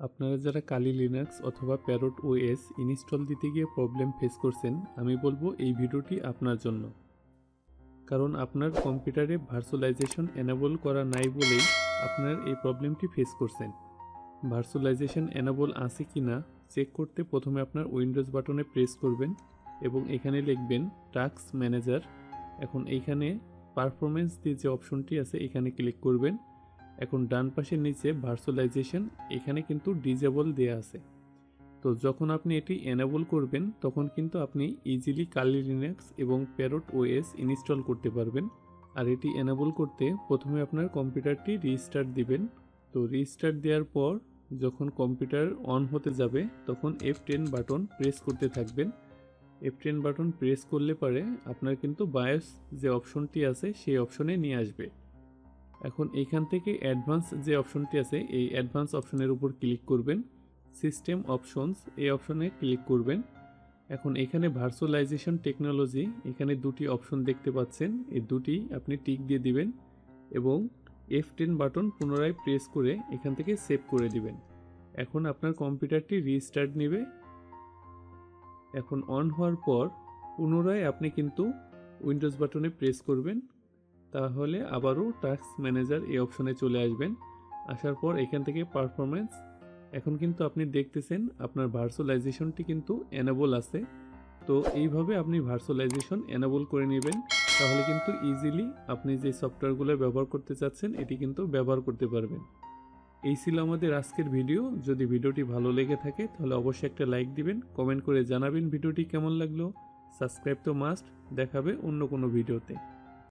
আপনারা যারা Kali Linux অথবা প্যারট ওএস ইনস্টল দিতে গিয়ে প্রবলেম ফেস করছেন, আমি বলব এই ভিডিওটি আপনার জন্য। কারণ আপনার কম্পিউটারে ভার্চুয়ালাইজেশন এনেবল করা নাই বলেই আপনার এই প্রবলেমটি ফেস করছেন। ভার্চুয়ালাইজেশন এনেবল আছে কি না চেক করতে প্রথমে আপনার উইন্ডোজ বাটনে প্রেস করবেন এবং এখানে লিখবেন টাস্ক ম্যানেজার এখন এইখানে পারফরমেন্স দিয়ে যে অপশনটি আছে, এখানে ক্লিক করবেন। এখন ডান পাশের নিচে ভার্চুয়ালাইজেশন এখানে কিন্তু ডিজেবল দেয়া আছে। তো যখন আপনি এটি এনেবল করবেন, তখন কিন্তু আপনি ইজিলি কালি লিনাক্স এবং প্যারট ওএস ইনস্টল করতে পারবেন। আর এটি এনেবল করতে প্রথমে আপনার কম্পিউটারটি রিস্টার্ট দিবেন। তো রিস্টার্ট দেওয়ার পর যখন কম্পিউটার অন হতে যাবে, তখন এফ টেন বাটন প্রেস করতে থাকবেন। এফ টেন বাটন প্রেস করলে পরে আপনার কিন্তু বায়োস যে অপশনটি আছে, সেই অপশনে নিয়ে আসবে। এখন এইখান থেকে অ্যাডভান্স যে অপশনটি আছে, এই অ্যাডভান্স অপশনের উপর ক্লিক করবেন। সিস্টেম অপশনস, এই অপশনে ক্লিক করবেন। এখন এখানে ভার্চুয়ালাইজেশন টেকনোলজি, এখানে দুটি অপশন দেখতে পাচ্ছেন। এই দুটি আপনি টিক দিয়ে দিবেন এবং এফ টেন বাটন পুনরায় প্রেস করে এখান থেকে সেভ করে দিবেন। এখন আপনার কম্পিউটারটি রিস্টার্ট নেবে। এখন অন হওয়ার পর পুনরায় আপনি কিন্তু উইন্ডোজ বাটনে প্রেস করবেন। তাহলে আবারও টাস্ক ম্যানেজার এই অপশনে চলে আসবেন। আসার পর এখান থেকে পারফরমেন্স এখন কিন্তু আপনি দেখতেছেন আপনার ভার্চুয়ালাইজেশনটি কিন্তু এনেবল আছে। তো এইভাবে আপনি ভার্চুয়ালাইজেশন এনেবল করে নেবেন। তাহলে কিন্তু ইজিলি আপনি যে সফটওয়্যারগুলো ব্যবহার করতে চাচ্ছেন, এটি কিন্তু ব্যবহার করতে পারবেন। এই ছিল আমাদের আজকের ভিডিও যদি ভিডিওটি ভালো লেগে থাকে, তাহলে অবশ্যই একটা লাইক দিবেন কমেন্ট করে জানাবেন ভিডিওটি কেমন লাগল। সাবস্ক্রাইব তো মাস্ট দেখাবে অন্য কোনো ভিডিওতে